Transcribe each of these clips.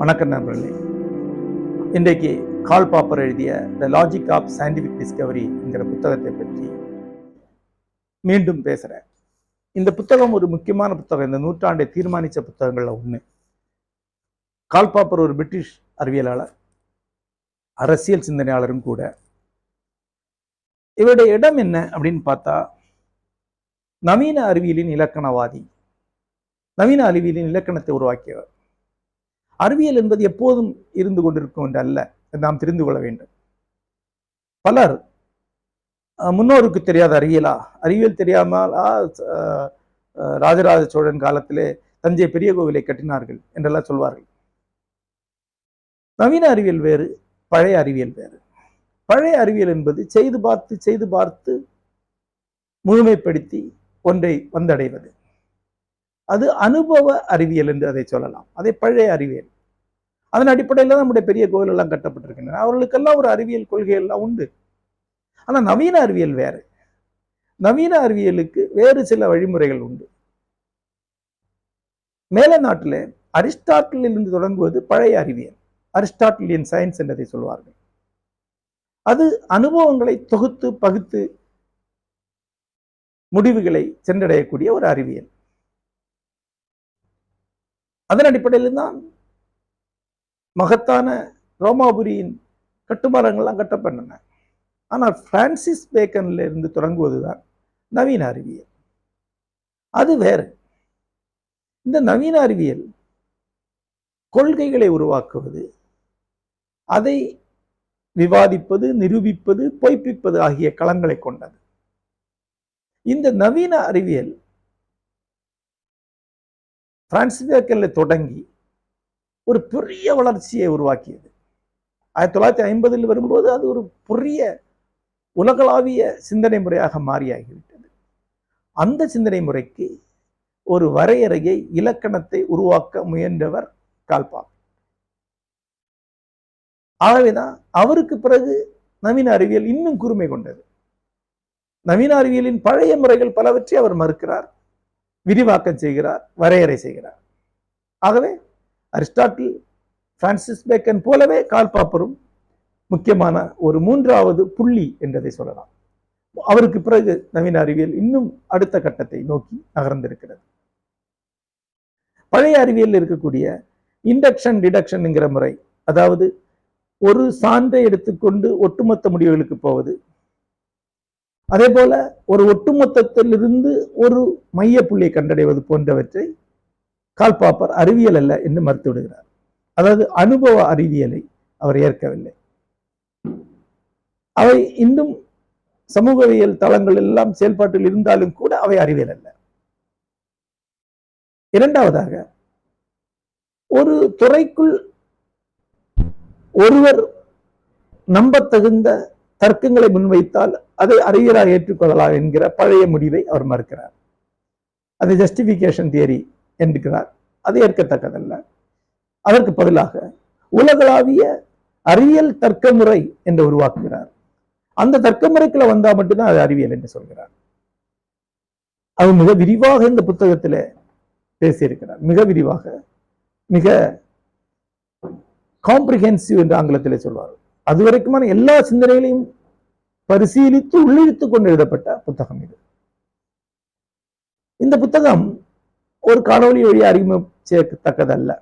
வணக்கம் நண்பர்களே. இன்றைக்கு கால் பாப்பர் எழுதிய the logic of scientific discovery என்கிற புத்தகத்தை பற்றி மீண்டும் பேசுகிறேன் இந்த புத்தகம் ஒரு முக்கியமான புத்தகம். இந்த நூற்றாண்டை தீர்மானித்த புத்தகங்களில் ஒன்று கால் பாப்பர் ஒரு பிரிட்டிஷ் அறிவியலாளர் அரசியல் சிந்தனையாளரும் கூட. இவருடைய இடம் என்ன அப்படின்னு பார்த்தா நவீன அறிவியலின் இலக்கணவாதி நவீன அறிவியலின் இலக்கணத்தை உருவாக்கியவர். அறிவியல் என்பது எப்போதும் இருந்து கொண்டிருக்கும் என்று அல்ல நாம் தெரிந்து கொள்ள வேண்டும். பலர் முன்னோருக்கு தெரியாத அறிவியலா? அறிவியல் தெரியாமலா அஹ், ராஜராஜ சோழன் காலத்திலே தஞ்சை பெரிய கோவிலை கட்டினார்கள் என்றெல்லாம் சொல்வார்கள். நவீன அறிவியல் வேறு பழைய அறிவியல் வேறு. பழைய அறிவியல் என்பது செய்து பார்த்து செய்து பார்த்து முழுமைப்படுத்தி ஒன்றை வந்தடைவது. அது அனுபவ அறிவியல் என்று அதை சொல்லலாம். அதை பழைய அறிவியல். அதன் அடிப்படையில் தான் நம்முடைய பெரிய கோயிலெல்லாம் கட்டப்பட்டிருக்கின்றன. அவர்களுக்கெல்லாம் ஒரு அறிவியல் கொள்கையெல்லாம் உண்டு. ஆனா நவீன அறிவியல் வேறு. நவீன அறிவியலுக்கு வேறு சில வழிமுறைகள் உண்டு. மேல நாட்டில் அரிஸ்டாட்டிலிருந்து தொடங்குவது பழைய அறிவியல். அரிஸ்டாட்டிலியன் சயின்ஸ் என்றதை சொல்வார்கள். அது அனுபவங்களை தொகுத்து பகுத்து முடிவுகளை சென்றடையக்கூடிய ஒரு அறிவியல். அதன் அடிப்படையில் தான் மகத்தான ரோமாபுரியின் கட்டுமானங்கள்லாம் கட்டப்பட்டன. ஆனால் பிரான்சிஸ் பேக்கன்ல இருந்து தொடங்குவதுதான் நவீன அறிவியல். அது வேறு. இந்த நவீன அறிவியல் கொள்கைகளை உருவாக்குவது அதை விவாதிப்பது நிரூபிப்பது பொய்ப்பிப்பது ஆகிய களங்களை கொண்டது. இந்த நவீன அறிவியல் பிரான்சிஸ் பேக்கரில் தொடங்கி ஒரு பெரிய வளர்ச்சியை உருவாக்கியது. ஆயிரத்தி தொள்ளாயிரத்தி ஐம்பதில் வரும்போது அது ஒரு பெரிய உலகளாவிய சிந்தனை முறையாக மாறியாகிவிட்டது. அந்த சிந்தனை முறைக்கு ஒரு வரையறையை இலக்கணத்தை உருவாக்க முயன்றவர் கால்பாப் ஆகவேதான் அவருக்கு பிறகு நவீன அறிவியல் இன்னும் கூர்மை கொண்டது. நவீன அறிவியலின் பழைய முறைகள் பலவற்றை அவர் மறுக்கிறார். விரிவாக்கம் செய்கிறார் வரையறை செய்கிறார். ஆகவே அரிஸ்டாட்டில் பிரான்சிஸ் பேக்கன் போலவே கால் பாப்பரும் முக்கியமான ஒரு மூன்றாவது புள்ளி என்றதை சொல்லலாம். அவருக்கு பிறகு நவீன அறிவியல் இன்னும் அடுத்த கட்டத்தை நோக்கி நகர்ந்திருக்கிறது. பழைய அறிவியல் இருக்கக்கூடிய இண்டக்ஷன் டிடக்ஷன்ங்கிற முறை அதாவது ஒரு சான்றை எடுத்துக்கொண்டு ஒட்டுமொத்த முடிவுகளுக்கு போவது அதே போல ஒரு ஒட்டுமொத்தத்திலிருந்து ஒரு மைய புள்ளியை கண்டடைவது போன்றவற்றை கால்பாப்பர் அறிவியல் அல்ல என்று மறுத்து விடுகிறார். அதாவது அனுபவ அறிவியலை அவர் ஏற்கவில்லை. அவை இன்னும் சமூகவியல் தளங்கள் எல்லாம் செயல்பாட்டில் இருந்தாலும் கூட அவை அறிவியல் அல்ல. இரண்டாவதாக ஒரு துறைக்குள் ஒருவர் நம்பத்தகுந்த தர்க்கங்களை முன்வைத்தால் அதை அறிவியலாக ஏற்றுக்கொள்ளலாம் என்கிற பழைய முடிவை அவர் மறுக்கிறார். அது ஜஸ்டிபிகேஷன் தியரி என்கிறார் அது ஏற்கத்தக்கதல்ல. அதற்கு பதிலாக உலகளாவிய அறிவியல் தர்க்க முறை என்று உருவாக்குகிறார். அந்த தர்க்க முறைக்குள்ள வந்தா மட்டும்தான் அது அறிவியல் என்று சொல்கிறார். அவர் மிக விரிவாக இந்த புத்தகத்தில் பேசியிருக்கிறார். மிக விரிவாக மிக காம்ப்ரிஹென்சிவ் என்று ஆங்கிலத்தில் சொல்வார்கள். அது வரைக்குமான எல்லா சிந்தனைகளையும் பரிசீலித்து உள்ளிழுத்து கொண்டு எழுதப்பட்ட புத்தகம் இது. இந்த புத்தகம் ஒரு காணொலி வழி அறிமுகத்தக்கதல்ல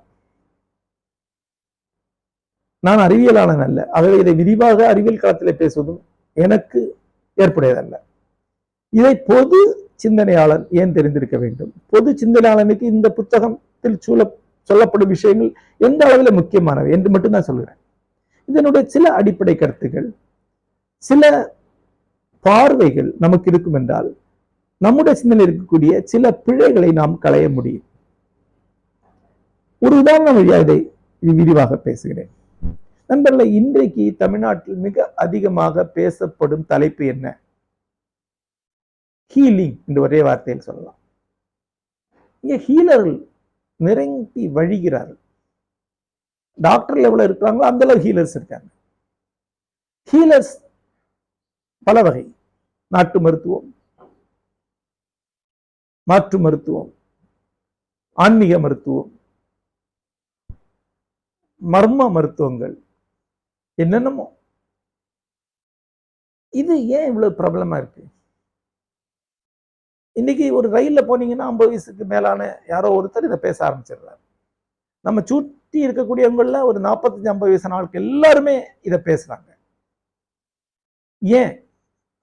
நான் அறிவியலாளன் அல்ல. ஆகவே இதை விரிவாக அறிவியல் களத்தில் பேசுவதும் எனக்கு ஏற்புடையதல்ல. இதை பொது சிந்தனையாளன் ஏன் தெரிந்திருக்க வேண்டும்? பொது சிந்தனையாளனுக்கு இந்த புத்தகத்தில் சூழ சொல்லப்படும் விஷயங்கள் எந்த அளவில் முக்கியமானவை என்று மட்டும்தான் சொல்கிறேன் இதனுடைய சில அடிப்படை கருத்துகள் சில பார்வைகள் நமக்கு இருக்கும் என்றால் நம்முடைய சிந்தனை இருக்கக்கூடிய சில பிழைகளை நாம் களைய முடியும். ஒரு உதாரணம் வழியாக இதை விரிவாக பேசுகிறேன். நண்பர்களே இன்றைக்கு தமிழ்நாட்டில் மிக அதிகமாக பேசப்படும் தலைப்பு என்ன? ஹீலிங் என்று ஒரே வார்த்தையில் சொல்லலாம். இங்கே ஹீலர்கள் நிரம்பி வழிகிறார்கள். டாக்டர் லெவலில் இருக்கிறாங்களோ அந்த அளவு ஹீலர்ஸ் இருக்காங்க. ஹீலர்ஸ் பல வகை. நாட்டு மருத்துவம் மாற்று மருத்துவம் ஆன்மீக மருத்துவம் மர்ம மருத்துவங்கள் என்னென்னமோ. இது ஏன் இவ்வளவு பிரபலமா இருக்கு? இன்னைக்கு ஒரு ரயில்ல போனீங்கன்னா ஐம்பது வயசுக்கு மேலான யாரோ ஒருத்தர் இதை பேச ஆரம்பிச்சிடுறாரு. நம்ம சுற்றி இருக்கக்கூடியவங்களில் ஒரு நாற்பத்தஞ்சு ஐம்பது வயசு நாளுக்கு எல்லாருமே இதை பேசுறாங்க. ஏன்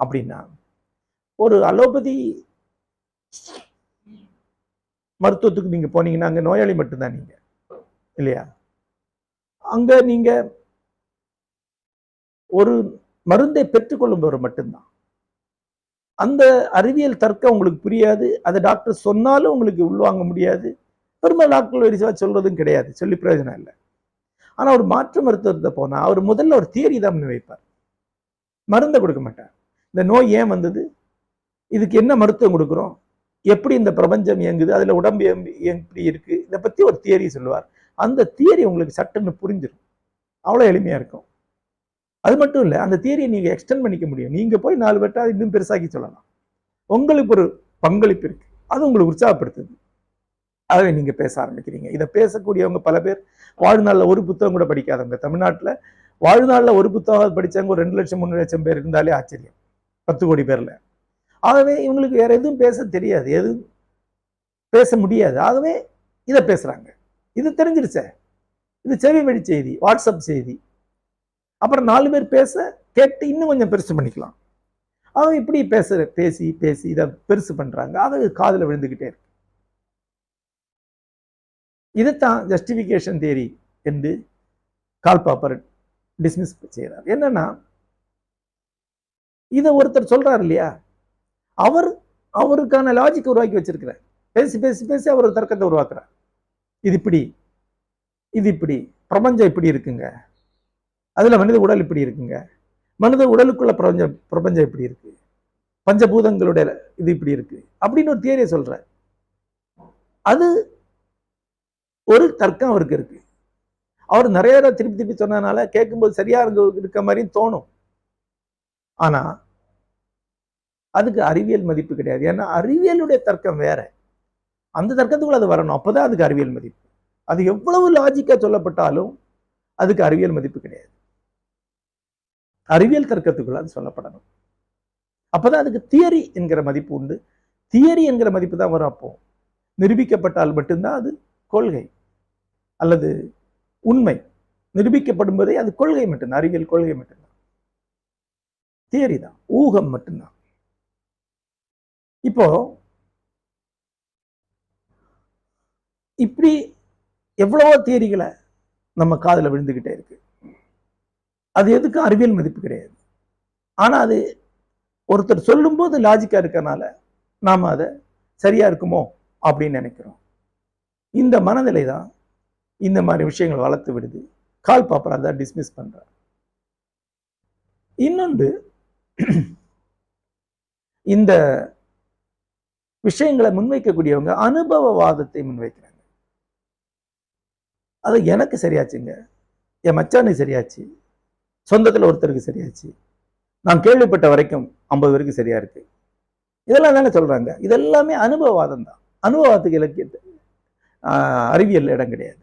அப்படின்னா ஒரு அலோபதி மருத்துவத்துக்கு நீங்க போனீங்கன்னா அங்க நோயாளி மட்டும்தான் நீங்க. இல்லையா? அங்க நீங்க ஒரு மருந்தை பெற்றுக்கொள்ளுபவர் மட்டும்தான். அந்த அறிவியல் தர்க்கம் உங்களுக்கு புரியாது. அதை டாக்டர் சொன்னாலும் உங்களுக்கு உள்வாங்க முடியாது. பெரும்பாலும் டாக்டர் வரிசையாக சொல்றதும் கிடையாது சொல்லி பிரயோஜனம் இல்லை. ஆனால் ஒரு மாற்று மருத்துவத்தை போனால் அவர் முதல்ல ஒரு தியரி தான் முன் வைப்பார். மருந்தை கொடுக்க மாட்டார். இந்த நோய் ஏன் வந்தது? இதுக்கு என்ன மருத்துவம் கொடுக்குறோம்? எப்படி இந்த பிரபஞ்சம் இயங்குது? அதில் உடம்பு எப்படி இருக்கு? இதை பற்றி ஒரு தியரி சொல்லுவார். அந்த தியரி உங்களுக்கு சட்டுன்னு புரிஞ்சிடும் அவ்வளோ எளிமையாக இருக்கும். அது மட்டும் இல்லை அந்த தியரியை நீங்கள் எக்ஸ்டெண்ட் பண்ணிக்க முடியும். நீங்கள் போய் நாலு பேர்ட்டா இன்னும் பெருசாக்கி சொல்லலாம். உங்களுக்கு ஒரு பங்களிப்பு இருக்குது அது உங்களுக்கு உற்சாகப்படுத்துது. ஆகவே நீங்க பேச ஆரம்பிக்கிறீங்க. இதை பேசக்கூடியவங்க பல பேர் வாழ்நாளில் ஒரு புத்தகம் கூட படிக்காதவங்க. தமிழ்நாட்டில் வாழ்நாளில் ஒரு புத்தகம் படிச்சவங்க ஒரு ரெண்டு லட்சம் மூணு லட்சம் பேர் இருந்தாலே ஆச்சரியம். பத்து கோடி பேரில். ஆகவே இவங்களுக்கு வேற எதுவும் பேச தெரியாது. எதுவும் பேச முடியாது. ஆகவே இதை பேசுறாங்க. இது தெரிஞ்சிருச்சே. இது செவி செய்தி வாட்ஸ்அப் செய்தி. அப்புறம் நாலு பேர் பேச கேட்டு இன்னும் கொஞ்சம் பெருசு பண்ணிக்கலாம். அவங்க இப்படி பேச பேசி பேசி இதை பெருசு பண்றாங்க. அது காதில் விழுந்துக்கிட்டே இருக்கு. இதைத்தான் ஜஸ்டிஃபிகேஷன் தேரி என்று கால் பாப்பர் டிஸ்மிஸ் செய்கிறார். என்னன்னா இதை ஒருத்தர் சொல்றாரு இல்லையா? அவர் அவருக்கான லாஜிக் உருவாக்கி வச்சிருக்கிறார். பேசி பேசி பேசி அவர் ஒரு தர்க்கத்தை உருவாக்குறார். இது இப்படி இது இப்படி பிரபஞ்சம் இப்படி இருக்குங்க. அதுல மனித உடல் இப்படி இருக்குங்க. மனித உடலுக்குள்ள பிரபஞ்சம் பிரபஞ்சம் இப்படி இருக்கு. பஞ்சபூதங்களுடைய இது இப்படி இருக்கு. அப்படின்னு ஒரு தியரியை சொல்ற அது ஒரு தர்க்கம் அவருக்கு இருக்கு. அவர் நிறைய தடவை திருப்பி திருப்பி சொன்னதுனால கேட்கும்போது சரியா இருக்க இருக்க மாதிரியும் தோணும். ஆனா அதுக்கு அறிவியல் மதிப்பு கிடையாது. ஏன்னா அறிவியலுடைய தர்க்கம் வேற. அந்த தர்க்கத்துக்குள்ள அது வரணும். அப்போதான் அதுக்கு அறிவியல் மதிப்பு. அது எவ்வளவு லாஜிக்கா சொல்லப்பட்டாலும் அதுக்கு அறிவியல் மதிப்பு கிடையாது. அறிவியல் தர்க்கத்துக்குள்ள அது சொல்லப்படணும். அப்பதான் அதுக்கு தியரி என்கிற மதிப்பு உண்டு. தியரி என்கிற மதிப்பு தான் வரும் அப்போ. நிரூபிக்கப்பட்டால் மட்டும்தான் அது கொள்கை அல்லது உண்மை நிரூபிக்கப்படும் போதே அது கொள்கை மட்டும்தான் அறிவியல் கொள்கை மட்டும்தான். தியரி தான் ஊகம் மட்டும்தான். இப்போ இப்படி எவ்வளவோ தியரிகளை நம்ம காதுல விழுந்துகிட்டே இருக்கு. அது எதுக்கும் அறிவியல் மதிப்பு கிடையாது. ஆனா அது ஒருத்தர் சொல்லும்போது லாஜிக்கா இருக்கனால நாம அதை சரியா இருக்குமோ அப்படின்னு நினைக்கிறோம். இந்த மனநிலை தான் இந்த மாதிரி விஷயங்கள் வளர்த்து விடுது. கால் பாப்பர் அதை டிஸ்மிஸ் பண்ணுறார் இன்னொன்று இந்த விஷயங்களை முன்வைக்கக்கூடியவங்க அனுபவவாதத்தை முன்வைக்கிறாங்க. அது எனக்கு சரியாச்சுங்க. என் மச்சானுக்கு சரியாச்சு. சொந்தத்தில் ஒருத்தருக்கு சரியாச்சு. நான் கேள்விப்பட்ட வரைக்கும் ஐம்பது பேருக்கு சரியா இருக்கு. இதெல்லாம் தானே சொல்றாங்க. இதெல்லாமே அனுபவவாதம் தான் அனுபவத்துக்கு இலக்கியத்தை அறிவியல் இடம் கிடையாது.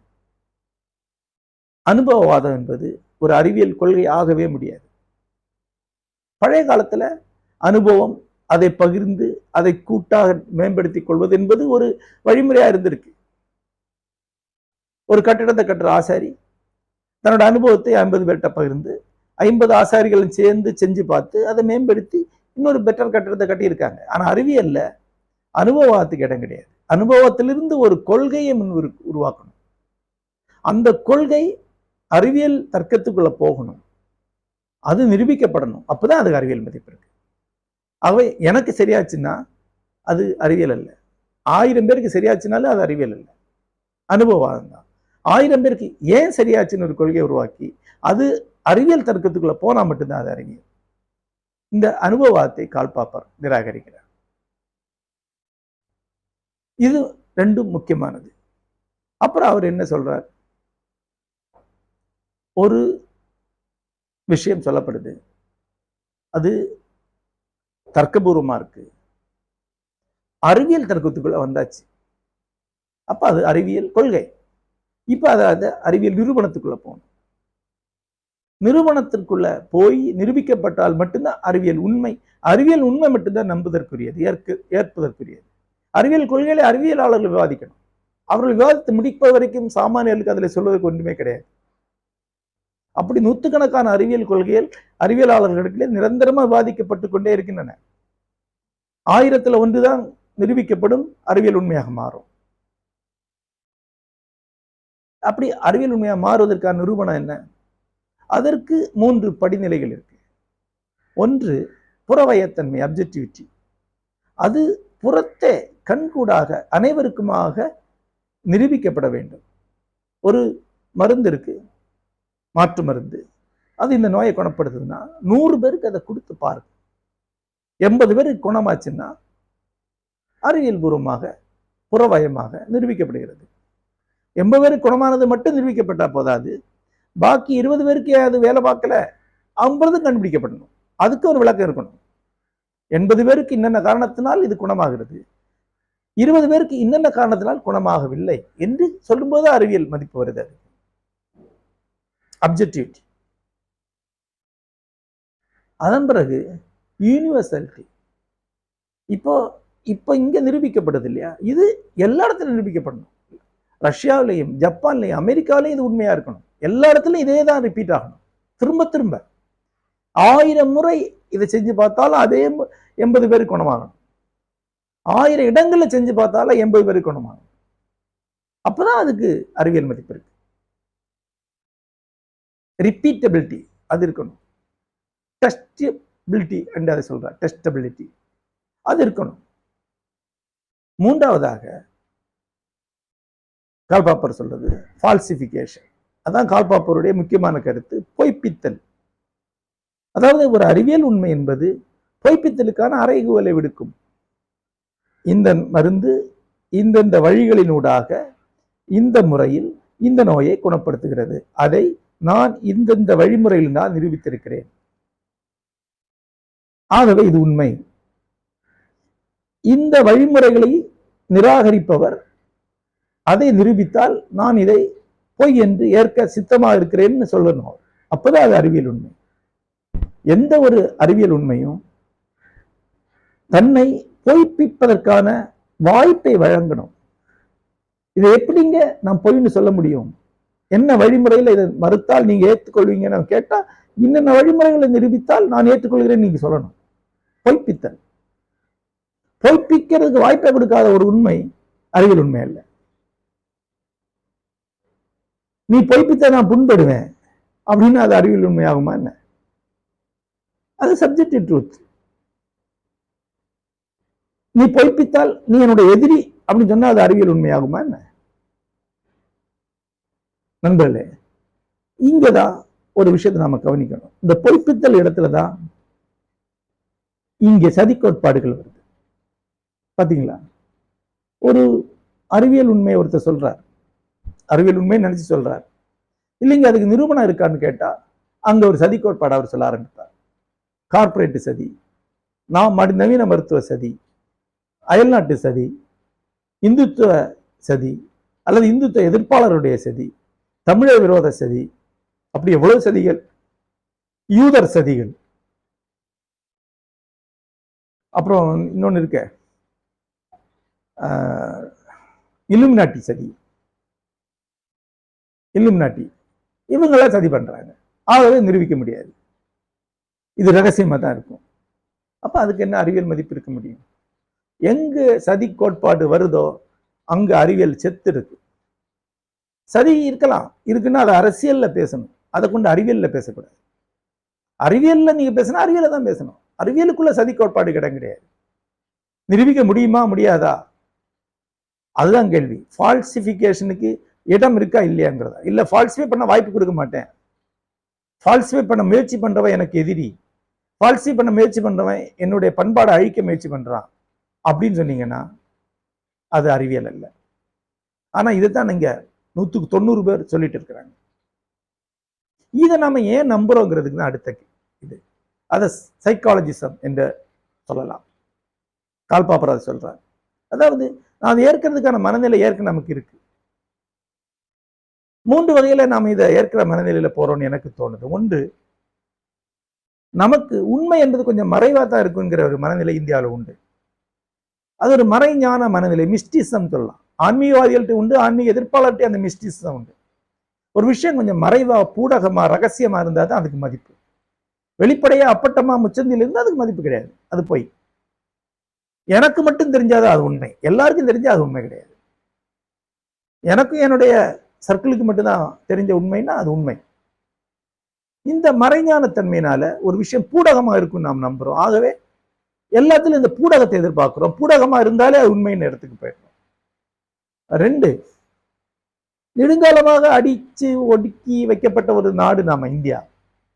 அனுபவவாதம் என்பது ஒரு அறிவியல் கொள்கை ஆகவே முடியாது. பழைய காலத்துல அனுபவம் அதை பகிர்ந்து அதை கூட்டாக மேம்படுத்திக் கொள்வது என்பது ஒரு வழிமுறையா இருந்திருக்கு. ஒரு கட்டிடத்தை கட்டுற ஆசாரி தன்னோட அனுபவத்தை ஐம்பது பேர்கிட்ட பகிர்ந்து ஐம்பது ஆசாரிகளும் சேர்ந்து செஞ்சு பார்த்து அதை மேம்படுத்தி இன்னொரு பெட்டர் கட்டிடத்தை கட்டியிருக்காங்க. ஆனா அறிவியல்ல அனுபவத்துக்கு இடம் கிடையாது. அனுபவத்திலிருந்து ஒரு கொள்கையை முன் உரு- உருவாக்கணும். அந்த கொள்கை அறிவியல் தர்க்கத்துக்குள்ள போகணும். அது நிரூபிக்கப்படணும். அப்போதான் அதுக்கு அறிவியல் மதிப்பு இருக்கு. அவை எனக்கு சரியாச்சுன்னா அது அறிவியல் அல்ல. ஆயிரம் பேருக்கு சரியாச்சுனாலும் அது அறிவியல் அல்ல. அனுபவம் தான். ஆயிரம் பேருக்கு ஏன் சரியாச்சுன்னு ஒரு கொள்கையை உருவாக்கி அது அறிவியல் தர்க்கத்துக்குள்ள போனா மட்டும்தான் அது அறிவியல். இந்த அனுபவத்தை கால்பாப்பர் நிராகரிக்கிறார். இது ரெண்டும் முக்கியமானது. அப்புறம் அவர் என்ன சொல்றார்? ஒரு விஷயம் சொல்லப்படுது. அது தர்க்கபூர்வமா இருக்கு. அறிவியல் தர்க்கத்துக்குள்ள வந்தாச்சு. அப்போ அது அறிவியல் கொள்கை. இப்போ அதை அதை அறிவியல் நிரூபணத்துக்குள்ள போகணும். நிறுவனத்திற்குள்ள போய் நிரூபிக்கப்பட்டால் மட்டும்தான் அறிவியல் உண்மை. அறிவியல் உண்மை மட்டும்தான் நம்புதற்குரியது ஏற்க ஏற்பதற்குரியது. அறிவியல் கொள்கைகளை அறிவியலாளர்கள் விவாதிக்கணும். அவர்கள் விவாதித்து முடிப்ப வரைக்கும் சாமானியர்களுக்கு அதில் சொல்வதற்கு ஒன்றுமே கிடையாது. அப்படி நூற்றுக்கணக்கான அறிவியல் கொள்கைகள் அறிவியலாளர்களிடத்திலே நிரந்தரமா விவாதிக்கப்பட்டு கொண்டே இருக்கின்றன. ஆயிரத்துல ஒன்றுதான் நிரூபிக்கப்படும் அறிவியல் உண்மையாக மாறும். அப்படி அறிவியல் உண்மையாக மாறுவதற்கான நிரூபணம் என்ன? அதற்கு மூன்று படிநிலைகள் இருக்கு. ஒன்று புறவயத்தன்மை அப்ஜெக்டிவிட்டி அது புறத்தே கண்கூடாக அனைவருக்குமாக நிரூபிக்கப்பட வேண்டும். ஒரு மருந்து இருக்கு மாற்று மருந்து. அது இந்த நோயை குணப்படுத்துதுன்னா நூறு பேருக்கு அதை கொடுத்து பாருங்க. எண்பது பேருக்கு குணமாச்சுன்னா அறிவியல் பூர்வமாக புறவயமாக நிரூபிக்கப்படுகிறது. எண்பது பேருக்கு குணமானது மட்டும் நிரூபிக்கப்பட்டா போதாது. பாக்கி இருபது பேருக்கு அது வேலை பார்க்கல அவங்களதும் கண்டுபிடிக்கப்படணும். அதுக்கு ஒரு விளக்கம் இருக்கணும். எண்பது பேருக்கு இன்னென்ன காரணத்தினால் இது குணமாகிறது? இருபது பேருக்கு இன்னென்ன காரணத்தினால் குணமாகவில்லை? என்று சொல்லும்போது அறிவியல் மதிப்பு வருது அது. அப்ஜெக்டிவிட்டி அதன் பிறகு யூனிவர்சாலிட்டி இப்போ இப்போ இங்கே நிரூபிக்கப்படுது இல்லையா? இது எல்லா இடத்துலையும் நிரூபிக்கப்படணும். ரஷ்யாவிலையும் ஜப்பான்லையும் அமெரிக்காவிலையும் இது உண்மையாக இருக்கணும். எல்லா இடத்துலையும் இதே தான் ரிப்பீட் ஆகணும். திரும்ப திரும்ப. ஆயிரம் முறை இதை செஞ்சு பார்த்தாலும் அதே எண்பது பேர் குணமாகும் ஆயிரம் இடங்களில் செஞ்சு பார்த்தாலும் எண்பது பேர் குணமாகும் அப்பதான் அதுக்கு அறிவியல் மதிப்பு இருக்கு. ரிப்பீட்டபிலிட்டி அது இருக்கணும். டெஸ்டபிலிட்டி என்று அதை சொல்கிறார் டெஸ்டபிலிட்டி அது இருக்கணும். மூன்றாவதாக கால்பாப்பர் சொல்றது ஃபால்சிஃபிகேஷன் அதான் கால்பாப்பருடைய முக்கியமான கருத்து பொய்ப்பித்தல். அதாவது ஒரு அறிவியல் உண்மை என்பது பொய்ப்பித்தலுக்கான அறைகூவலை விடுக்கும். இந்த மருந்து இந்தந்த வழிகளினூடாக இந்த முறையில் இந்த நோயை குணப்படுத்துகிறது. அதை நான் இந்தந்த வழிமுறையில் நான் நிரூபித்திருக்கிறேன். ஆகவே இது உண்மை. இந்த வழிமுறைகளை நிராகரிப்பவர் அதை நிரூபித்தால் நான் இதை பொய் என்று ஏற்க சித்தமாக இருக்கிறேன்னு சொல்லணும். அப்போதான் அது அறிவியல் உண்மை. எந்த ஒரு அறிவியல் உண்மையும் தன்னை பொய்ப்பிப்பதற்கான வாய்ப்பை வழங்கணும். இதை எப்படிங்க நான் பொய்ன்னு சொல்ல முடியும்? என்ன வழிமுறையில் இதை மறுத்தால் நீங்க ஏற்றுக்கொள்வீங்க நான் கேட்டா இன்னென்ன வழிமுறைகளை நிரூபித்தால் நான் ஏற்றுக்கொள்கிறேன் நீங்க சொல்லணும். பொய்ப்பித்தல். பொய்ப்பிக்கிறதுக்கு வாய்ப்பை கொடுக்காத ஒரு உண்மை அறிவியல் உண்மை அல்ல. நீ பொய்ப்பித்த நான் புண்படுவேன். அப்படின்னு அது அறிவியல் உண்மையாகுமா என்ன? அது சப்ஜெக்டிவ் ட்ரூத் நீ பொய்ப்பித்தால் நீ என்னுடைய எதிரி அப்படின்னு சொன்னா அது அறிவியல் உண்மையாகுமா என்ன? நண்பர்களே இங்கதான் ஒரு விஷயத்தை நாம கவனிக்கணும். இந்த பொய்ப்பித்தல் இடத்துல தான் இங்கே சதி கோட்பாடுகள் வருது. பாத்தீங்களா? ஒரு அறிவியல் உண்மையை ஒருத்தர் சொல்கிறார் அறிவியல் உண்மையை நினைச்சு சொல்கிறார் இல்லைங்க அதுக்கு நிரூபணம் இருக்கான்னு கேட்டா அங்கே ஒரு சதி கோட்பாடு அவர் சொல்ல ஆரம்பித்தார் கார்ப்பரேட்டு சதி நான் மடி நவீன மருத்துவ சதி அயல்நாட்டு சதி இந்துத்துவ சதி அல்லது இந்துத்துவ எதிர்ப்பாளருடைய சதி தமிழர் விரோத சதி அப்படி எவ்வளவு சதிகள்? யூதர் சதிகள். அப்புறம் இன்னொன்னு இருக்க. இலுமினாட்டி சதி. இலுமினாட்டி. இவங்களாம் சதி பண்றாங்க. ஆகவே நிரூபிக்க முடியாது. இது ரகசியமாக தான் இருக்கும். அப்போ அதுக்கு என்ன அறிவியல் மதிப்பு இருக்க முடியும்? எங்க சதி கோட்பாடு வருதோ அங்க அறிவியல் செத்து இருக்கு. சதி இருக்கலாம். இருக்குன்னா அதை அரசியல்ல பேசணும். அதை கொண்டு அறிவியல்ல பேசக்கூடாது. அறிவியல்ல நீங்க பேசினா அறிவியல்ல தான் பேசணும். அறிவியலுக்குள்ள சதி கோட்பாடு கிடம் கிடையாது. நிரூபிக்க முடியுமா முடியாதா? அதுதான் கேள்வி. ஃபால்சிஃபிகேஷனுக்கு இடம் இருக்கா இல்லையாங்கிறதா? இல்லை ஃபால்சிஃபை பண்ண வாய்ப்பு கொடுக்க மாட்டேன். ஃபால்சிஃபை பண்ண முயற்சி பண்றவன் எனக்கு எதிரி. பால்சி பண்ண முயற்சி பண்றவன் என்னுடைய பண்பாடை அழிக்க முயற்சி பண்றான். அப்படின்னு சொன்னீங்கன்னா அது அறிவியல் அல்ல. ஆனா தான் நீங்க நூற்றுக்கு தொண்ணூறு பேர் சொல்லிட்டு இருக்கிறாங்க. இதை நாம ஏன் நம்புகிறோங்கிறதுக்கு தான் அடுத்த இது. அதை சைக்காலஜிசம் என்று சொல்லலாம். கால்பாப்பர் அதை சொல்கிறார் அதாவது நான் அதை ஏற்கிறதுக்கான மனநிலை ஏற்க நமக்கு இருக்கு. மூன்று வகையில நாம் இதை ஏற்கிற மனநிலையில போறோம்னு எனக்கு தோணுது. ஒன்று நமக்கு உண்மை என்பது கொஞ்சம் மறைவா தான் இருக்குங்கிற ஒரு மனநிலை இந்தியாவில் உண்டு. அது ஒரு மறைஞான மனநிலை மிஸ்டிசம் சொல்லலாம். ஆன்மீகவாதிகள்கிட்ட உண்டு ஆன்மீக எதிர்ப்பாளர்கிட்ட அந்த மிஸ்டிசம் உண்டு. ஒரு விஷயம் கொஞ்சம் மறைவா பூடகமா ரகசியமா இருந்தா தான் அதுக்கு மதிப்பு. வெளிப்படையாக அப்பட்டமா முச்சந்தியில் இருந்தால் அதுக்கு மதிப்பு கிடையாது. அது போய். எனக்கு மட்டும் தெரிஞ்சாதான் அது உண்மை. எல்லாருக்கும் தெரிஞ்சால் அது உண்மை கிடையாது. எனக்கும் என்னுடைய சர்க்கிளுக்கு மட்டும்தான் தெரிஞ்ச உண்மைன்னா அது உண்மை. இந்த மறைஞானத்தன்மையினால ஒரு விஷயம் பூடகமா இருக்கும் நாம் நம்புறோம். ஆகவே எல்லாத்துலயும் இந்த பூடகத்தை எதிர்பார்க்கிறோம். பூடகமா இருந்தாலே அது உண்மையின் இடத்துக்கு போயிடும் ரெண்டு நெடுங்காலமாக அடிச்சு ஒடுக்கி வைக்கப்பட்ட ஒரு நாடு நாம இந்தியா.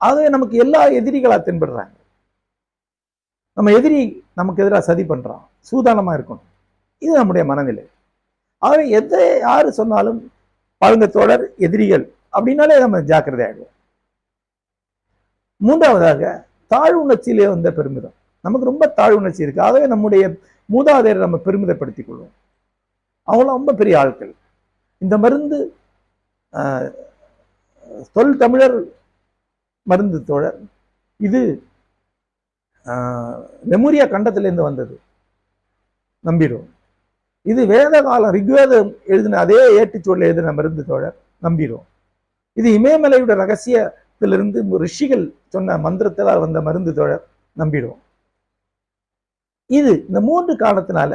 ஆகவே நமக்கு எல்லா எதிரிகளா தென்படுறாங்க. நம்ம எதிரி நமக்கு எதிராக சதி பண்றான். சூதானமா இருக்கணும். இது நம்முடைய மனநிலை. ஆகவே எதை யாரு சொன்னாலும் பழங்க தோழர் எதிரிகள் அப்படின்னாலே நம்ம ஜாக்கிரதையாகும் மூன்றாவதாக தாழ்வுணர்ச்சியிலே வந்த பெருமிதம். நமக்கு ரொம்ப தாழ்வுணர்ச்சி இருக்கு. ஆகவே நம்முடைய மூதாதையரை நம்ம பெருமிதப்படுத்திக் கொள்வோம். அவங்களாம் ரொம்ப பெரிய ஆட்கள். இந்த மருந்து ஆஹ், தொல் தமிழர் மருந்து தோழர். இது ஆஹ், லெமுரியா கண்டத்திலேருந்து வந்தது. நம்பிடுவோம். இது வேத காலம் ரிக்வேதம் எழுதின அதே ஏட்டுச்சூழல் எழுதின மருந்து தோழர். நம்பிடுவோம். இது இமயமலையோட இருந்து ரிஷிகள் சொன்ன மந்திரத்தால் வந்த மருந்து தோழர் நம்பிடுவோம். இது இந்த மூன்று காரணத்தினால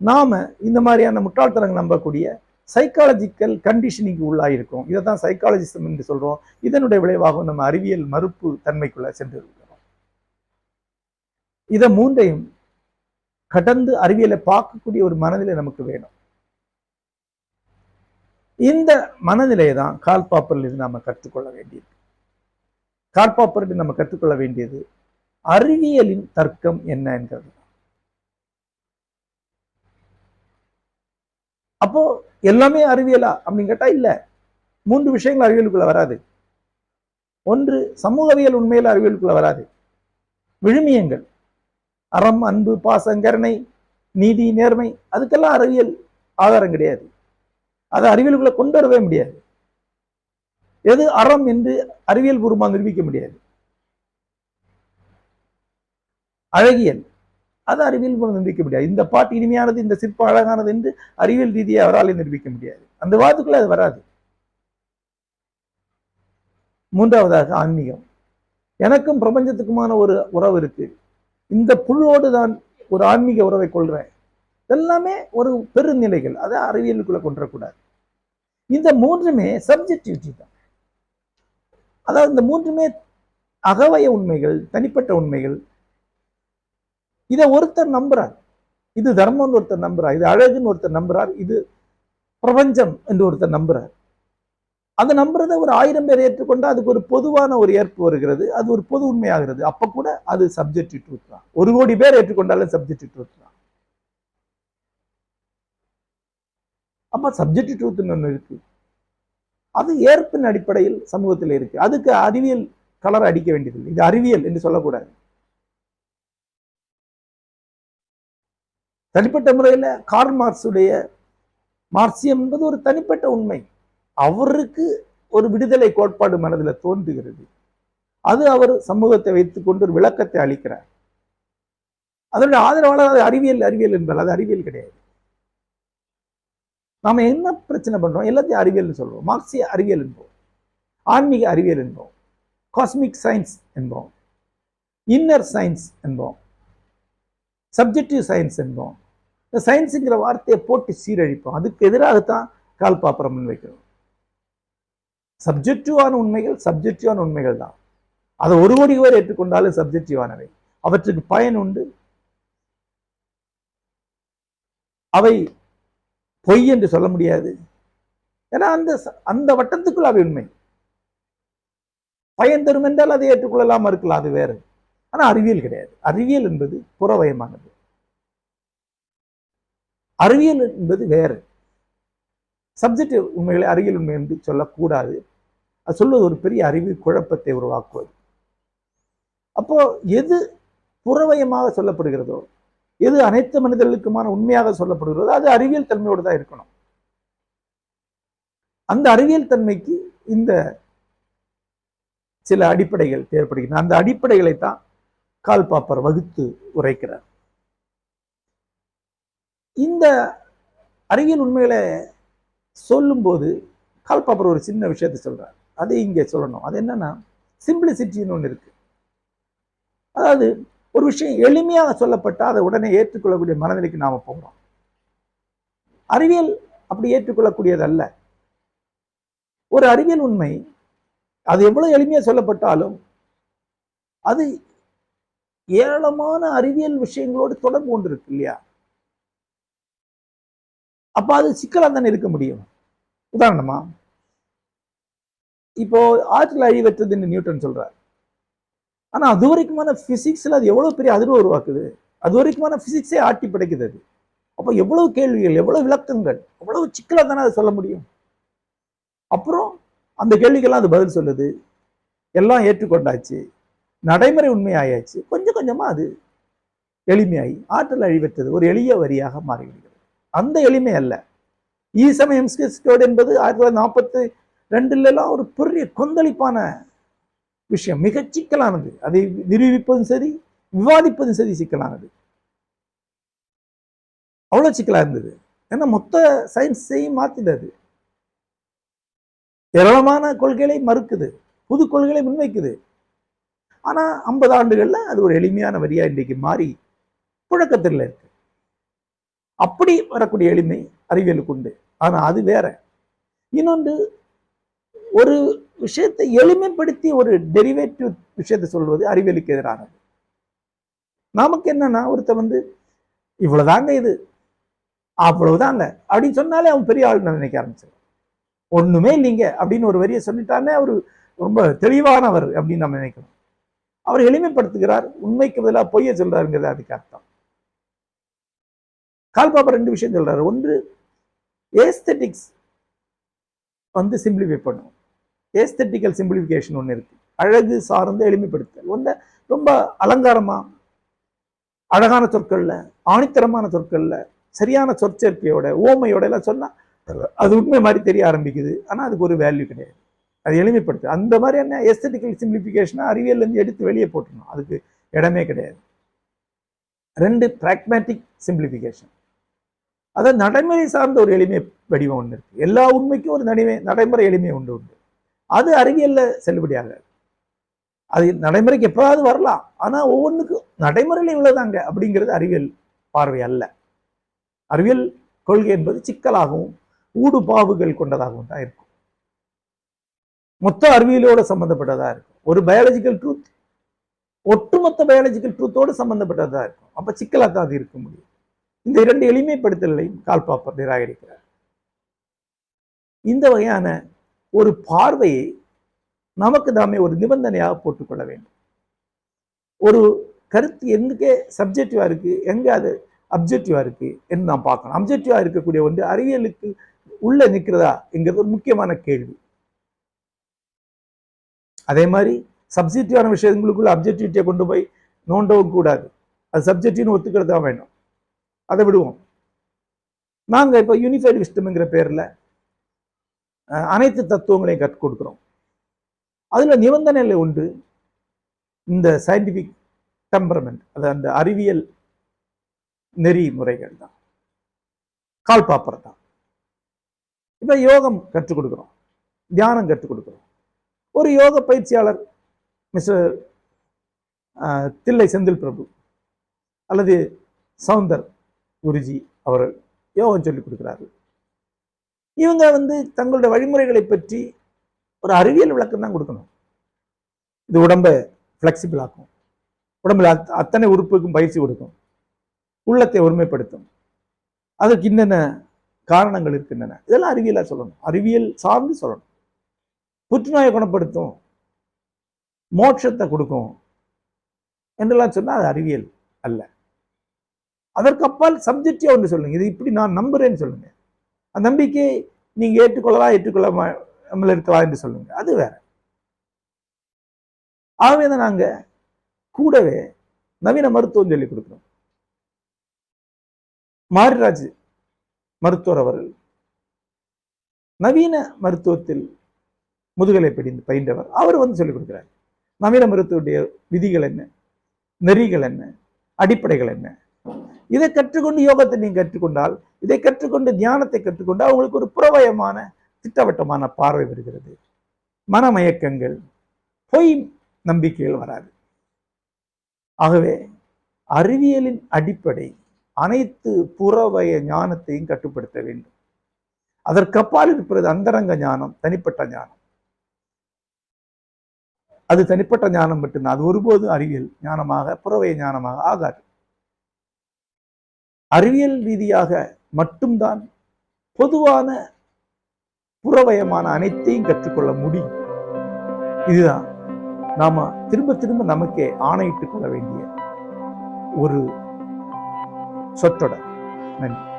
நாம இந்த மாதிரியான முட்டாள்தனங்கள் நம்பக்கூடிய சைக்காலஜிக்கல் கண்டிஷனிங் உள்ளாயிருக்கும் இதை தான் சைக்காலஜிசம் என்று சொல்கிறோம் இதனுடைய விளைவாக நம்ம அறிவியல் மறுப்பு தன்மைக்குள்ள சென்று இருக்கிறோம் இதை மூன்றையும் கடந்து அறிவியலை பார்க்கக்கூடிய ஒரு மனநிலை நமக்கு வேணும். இந்த மனநிலையை தான் கால்பாப்பரில் இருந்து நாம் கற்றுக்கொள்ள வேண்டியது கால்பாப்பரில் நம்ம கற்றுக்கொள்ள வேண்டியது அறிவியலின் தர்க்கம் என்ன என்கிறது. அப்போ எல்லாமே அறிவியலா அப்படின்னு கேட்டா இல்ல. மூன்று விஷயங்கள் அறிவியலுக்குள்ள வராது. ஒன்று சமூகவியல் உண்மையில் அறிவியலுக்குள்ள வராது. விழுமியங்கள். அறம் அன்பு பாசங்கரணை நீதி நேர்மை அதுக்கெல்லாம் அறிவியல் ஆதாரம் கிடையாது. அதை அறிவியலுக்குள்ள கொண்டு வரவே முடியாது. எது அறம் என்று அறிவியல் பூர்வமாக நிரூபிக்க முடியாது. அழகியல். அது அறிவியல் மூலம் நிரூபிக்க முடியாது. இந்த பாட்டு இனிமையானது இந்த சிற்பம் அழகானது என்று அறிவியல் ரீதியை அவரால் நிரூபிக்க முடியாது. அந்த வாதத்துக்குள்ள அது வராது. மூன்றாவதாக ஆன்மீகம். எனக்கும் பிரபஞ்சத்துக்குமான ஒரு உறவு இருக்கு. இந்த புழுவோடு தான் ஒரு ஆன்மீக உறவை கொள்றேன். எல்லாமே ஒரு பெருநிலைகள். அதை அறிவியலுக்குள்ள கொண்டுடக்கூடாது இந்த மூன்றுமே சப்ஜெக்டிவிட்டி தான். அதாவது இந்த மூன்றுமே அகவய உண்மைகள் தனிப்பட்ட உண்மைகள். இதை ஒருத்தர் நம்புறார். இது தர்மம்னு ஒருத்தர் நம்புறார். இது அழகுன்னு ஒருத்தர் நம்புறார். இது பிரபஞ்சம் என்று ஒருத்தர் நம்புறார். அதை நம்புறதை ஒரு ஆயிரம் பேர் ஏற்றுக்கொண்டால் அதுக்கு ஒரு பொதுவான ஒரு ஏற்பு வருகிறது. அது ஒரு பொது உண்மையாகிறது. அப்ப கூட அது சப்ஜெக்டிவ் ட்ரூத் தான். ஒரு கோடி பேர் ஏற்றுக்கொண்டாலும் சப்ஜெக்டிவ் ட்ரூத் தான். அப்ப சப்ஜெக்டிவ் ட்ரூத்னு ஒன்று இருக்கு. அது ஏற்பின் அடிப்படையில் சமூகத்தில் இருக்கு. அதுக்கு அறிவியல் கலர் அடிக்க வேண்டியதில்லை. இது அறிவியல் என்று சொல்லக்கூடாது. தனிப்பட்ட முறையில் கார்ல் மார்க்ஸுடைய மார்க்சியம் என்பது ஒரு தனிப்பட்ட உண்மை. அவருக்கு ஒரு விடுதலை கோட்பாடு மனதில் தோன்றுகிறது. அது அவர் சமூகத்தை வைத்துக்கொண்டு ஒரு விளக்கத்தை அளிக்கிறார். அதனுடைய ஆதரவாளர் அது அறிவியல் அறிவியல் என்பார். அது அறிவியல் கிடையாது. நாம் என்ன பிரச்சனை பண்ணுறோம் எல்லாத்தையும் அறிவியல்னு சொல்கிறோம் மார்க்சிய அறிவியல் என்போம். ஆன்மீக அறிவியல் என்போம். காஸ்மிக் சயின்ஸ் என்போம். இன்னர் சயின்ஸ் என்போம். சப்ஜெக்டிவ் சயின்ஸ் என்போம். இந்த சயின்ஸுங்கிற வார்த்தையை போட்டு சீரழிப்போம். அதுக்கு எதிராகத்தான் கால் பாப்பரம் முன்வைக்கிறோம் சப்ஜெக்டிவான உண்மைகள் சப்ஜெக்டிவான உண்மைகள் தான். அதை ஒரு கோடி பேர் ஏற்றுக்கொண்டாலும் சப்ஜெக்டிவானவை அவற்றுக்கு பயன் உண்டு. அவை பொய் என்று சொல்ல முடியாது. ஏன்னா அந்த அந்த வட்டத்துக்குள் அவை உண்மை. பயன் தரும் என்றால் அதை ஏற்றுக்கொள்ளலாம் இருக்கலாம் அது வேறு. ஆனா அறிவியல் கிடையாது. அறிவியல் என்பது புறவயமானது. அறிவியல் என்பது வேறு. சப்ஜெக்டிவ் உண்மைகளை அறிவியல் உண்மை என்று சொல்லக்கூடாது. அது சொல்வது ஒரு பெரிய அறிவு குழப்பத்தை உருவாக்குவது. அப்போ எது புறவயமாக சொல்லப்படுகிறதோ எது அனைத்து மனிதர்களுக்குமான உண்மையாக சொல்லப்படுகிறதோ அது அறிவியல் தன்மையோடு தான் இருக்கணும். அந்த அறிவியல் தன்மைக்கு இந்த சில அடிப்படைகள் தேவைப்படுகின்றன. அந்த அடிப்படைகளை தான் கால் பாப்பர் வகுத்து உரைக்கிறார். இந்த அறிவியல் உண்மைகளை சொல்லும்போது கால் பாப்பர் ஒரு சின்ன விஷயத்தை சொல்றார். அதை இங்கே சொல்லணும். அது என்னன்னா சிம்பிளிசிட்டின்னு ஒன்று இருக்கு. அதாவது ஒரு விஷயம் எளிமையாக சொல்லப்பட்டால் அதை உடனே ஏற்றுக்கொள்ளக்கூடிய மனநிலைக்கு நாம போகிறோம் அறிவியல் அப்படி ஏற்றுக்கொள்ளக்கூடியதல்ல. ஒரு அறிவியல் உண்மை அது எவ்வளவு எளிமையா சொல்லப்பட்டாலும் அது ஏராளமான அறிவியல் விஷயங்களோடு தொடர்பு கொண்டு இருக்கு இல்லையா? அப்ப அது சிக்கலா தானே இருக்க முடியும். உதாரணமா இப்போ ஆற்றல் அழிவற்றதுன்னு நியூட்டன் சொல்கிறார் ஆனால் அது வரைக்குமான ஃபிசிக்ஸில் அது எவ்வளோ பெரிய அதிர்வு உருவாக்குது? அது வரைக்குமான ஃபிசிக்ஸே ஆட்டி படைக்குது. அது அப்போ எவ்வளவு கேள்விகள் எவ்வளவு விளக்கங்கள் எவ்வளவு சிக்கலா தானே அதை சொல்ல முடியும்? அப்புறம் அந்த கேள்விக்கெல்லாம் அது பதில் சொல்லுது. எல்லாம் ஏற்றுக்கொண்டாச்சு. நடைமுறை உண்மையாயாச்சு. கொஞ்சம் கொஞ்சமா அது எளிமையாகி ஆற்றல் அழிவற்றது ஒரு எளிய வரியாக மாறிவிடுகிறது. அந்த எளிமை அல்ல. ஈசமயம் என்பது ஆயிரத்தி தொள்ளாயிரத்தி நாற்பத்தி ரெண்டுலலாம் ஒரு பெரிய கொந்தளிப்பான விஷயம். மிக சிக்கலானது. அதை நிரூபிப்பதும் சரி விவாதிப்பதும் சரி சிக்கலானது. அவ்வளவு சிக்கலா இருந்தது. ஏன்னா மொத்த சயின்ஸையும் மாத்துது ஏராளமான கொள்கைகளை மறுக்குது. புது கொள்கைகளை முன்வைக்குது. ஆனா ஐம்பது ஆண்டுகளில் அது ஒரு எளிமையான வரியா இன்றைக்கு மாறி புழக்கத்தில் இருக்கு. அப்படி வரக்கூடிய எளிமை அறிவியலுக்கு உண்டு. ஆனா அது வேற. இன்னொன்று ஒரு விஷயத்தை எளிமைப்படுத்தி ஒரு டெரிவேட்டிவ் விஷயத்தை சொல்வது அறிவியலுக்கு எதிரானது. நமக்கு என்னன்னா ஒருத்த வந்து இவ்வளவுதாங்க இது. அவ்வளவுதாங்க. அப்படின்னு சொன்னாலே அவன் பெரிய ஆள் நினைக்க ஆரம்பிச்சிடும் ஒண்ணுமே இல்லைங்க. அப்படின்னு ஒரு வரியை சொல்லிட்டானே அவர் ரொம்ப தெளிவானவர் அப்படின்னு நம்ம நினைக்கணும். அவர் எளிமைப்படுத்துகிறார் உண்மைக்கு பதிலாக பொய்ய சொல்றாருங்கிறது அதுக்கு அர்த்தம். கால்பாப்பா ரெண்டு விஷயம் சொல்றாரு. ஒன்று ஏஸ்தட்டிக்ஸ் வந்து சிம்பிளிஃபை பண்ணும். ஏஸ்தட்டிக்கல் சிம்பிளிஃபிகேஷன் ஒன்று இருக்கு. அழகு சார்ந்த எளிமைப்படுத்தல். ஒன்று ரொம்ப அலங்காரமா அழகான சொற்கள்ல ஆணித்தரமான சொற்கள்ல சரியான சொற்சேர்க்கையோட ஓமையோட எல்லாம் சொன்னால் அது உண்மை மாதிரி தெரிய ஆரம்பிக்குது. ஆனால் அதுக்கு ஒரு வேல்யூ கிடையாது. அது எளிமைப்படுத்து அந்த மாதிரியான எஸ்தட்டிக்கல் சிம்பிளிஃபிகேஷனாக அறிவியல்லேருந்து எடுத்து வெளியே போட்டுருணும் அதுக்கு இடமே கிடையாது. ரெண்டு பிராக்மேட்டிக் சிம்பிளிஃபிகேஷன் அதாவது நடைமுறை சார்ந்த ஒரு எளிமை வடிவம் ஒன்று இருக்கு. எல்லா உண்மைக்கும் ஒரு நடைமை நடைமுறை எளிமை ஒன்று உண்டு. அது அறிவியல்ல செல்லுபடியாக. அது நடைமுறைக்கு எப்போதாவது வரலாம். ஆனா ஒவ்வொன்றுக்கும் நடைமுறையில் இவ்வளவுதாங்க அப்படிங்கிறது அறிவியல் பார்வை அல்ல. அறிவியல் கொள்கை என்பது சிக்கலாகவும் ஊடுபாவுகள் கொண்டதாகவும் தான் இருக்கும். மொத்த அறிவியலோட சம்பந்தப்பட்டதா இருக்கும். ஒரு பயாலஜிக்கல் ட்ரூத் ஒட்டுமொத்த பயாலஜிக்கல் ட்ரூத்தோடு சம்பந்தப்பட்டதா இருக்கும். அப்ப சிக்கலாக தான் அது இருக்க முடியும். இந்த இரண்டு எளிமைப்படுத்தலையும் கால்பாப்பர் நிராகரிக்கிறார். இந்த வகையான ஒரு பார்வையை நமக்கு நாமே ஒரு நிபந்தனையாக போட்டுக்கொள்ள வேண்டும். ஒரு கருத்து எங்கே சப்ஜெக்டிவா இருக்கு எங்கே அது அப்ஜெக்டிவாக இருக்கு என்று நாம் பார்க்கணும் அப்ஜெக்டிவாக இருக்கக்கூடிய ஒன்று அறிவியலுக்கு உள்ள நிற்கிறதா என்கிறது ஒரு முக்கியமான கேள்வி. அதே மாதிரி சப்ஜெக்டிவான விஷயங்களுக்குள்ள அப்ஜெக்டிவிட்டியை கொண்டு போய் நோண்டவும் கூடாது. அது சப்ஜெக்டிவ்னு ஒத்துக்கிறது தான் வேணும். அதை விடுவோம். நாங்கள் இப்போ யூனிஃபைடு விஸ்டம்ங்கிற பேரில் அனைத்து தத்துவங்களையும் கற்றுக் கொடுக்குறோம். அதில் நிபந்தனைகளை உண்டு இந்த சயின்டிபிக் டெம்பரமெண்ட் அது அந்த அறிவியல் நெறிமுறைகள் தான். கால் பாப்பர் தான். இப்போ யோகம் கற்றுக் கொடுக்குறோம். தியானம் கற்றுக் கொடுக்குறோம். ஒரு யோக பயிற்சியாளர் மிஸ்டர் தில்லை செந்தில் பிரபு அல்லது சவுந்தர் குருஜி அவர்கள் யோகம் சொல்லிக் கொடுக்கிறார்கள். இவங்க வந்து தங்களுடைய வழிமுறைகளை பற்றி ஒரு அறிவியல் விளக்கம் தான் கொடுக்கணும். இது உடம்பை ஃப்ளெக்சிபிள் ஆக்கும். உடம்புல அத்- அத்தனை உறுப்புக்கும் பயிற்சி கொடுக்கும். உள்ளத்தை ஒருமைப்படுத்தும். அதற்கு என்னென்ன காரணங்கள் இருக்கின்றன? இதெல்லாம் அறிவியலாக சொல்லணும். அறிவியல் சார்ந்து சொல்லணும். புற்றுநோயை குணப்படுத்தும். மோட்சத்தை கொடுக்கும். என்றெல்லாம் சொன்னால் அது அறிவியல் அல்ல. அதற்கப்பால் அப்பால் ஒன்று சொல்லுங்க. இது இப்படி நான் நம்புறேன்னு சொல்லுங்கள் அந்த நம்பிக்கை நீங்க ஏற்றுக்கொள்ளலாம் ஏற்றுக்கொள்ளாமல் இருக்கலாம் என்று சொல்லுங்க. அது வேற. ஆகவே தான் நாங்க கூடவே நவீன மருத்துவம் சொல்லி கொடுக்குறோம். மாரிராஜ் மருத்துவர் அவர்கள் நவீன மருத்துவத்தில் முதுகலை பிடிந்து பயின்றவர். அவர் வந்து சொல்லிக் கொடுக்கிறார். நவீன மருத்துவடைய விதிகள் என்ன? நெறிகள் என்ன? அடிப்படைகள் என்ன? இதை கற்றுக்கொண்டு யோகத்தை நீங்க கற்றுக்கொண்டால் இதை கற்றுக்கொண்டு தியானத்தை கற்றுக்கொண்டால் உங்களுக்கு ஒரு புறவயமான திட்டவட்டமான பார்வை வருகிறது. மனமயக்கங்கள் பொய் நம்பிக்கைகள் வராது. ஆகவே அறிவியலின் அடிப்படை அனைத்து புறவய ஞானத்தையும் கட்டுப்படுத்த வேண்டும். அதற்கப்பால் இருக்கிறது அந்தரங்க ஞானம் தனிப்பட்ட ஞானம். அது தனிப்பட்ட ஞானம் மட்டும்தான். அது ஒருபோதும் அறிவியல் ஞானமாக புறவய ஞானமாக ஆகாது. அறிவியல் ரீதியாக மட்டும்தான் பொதுவான புறவயமான அனைத்தையும் கற்றுக்கொள்ள முடியும். இதுதான். நாம திரும்ப திரும்ப நமக்கே ஆணையிட்டுக் கொள்ள வேண்டிய ஒரு சொற்றொடர். நன்றி.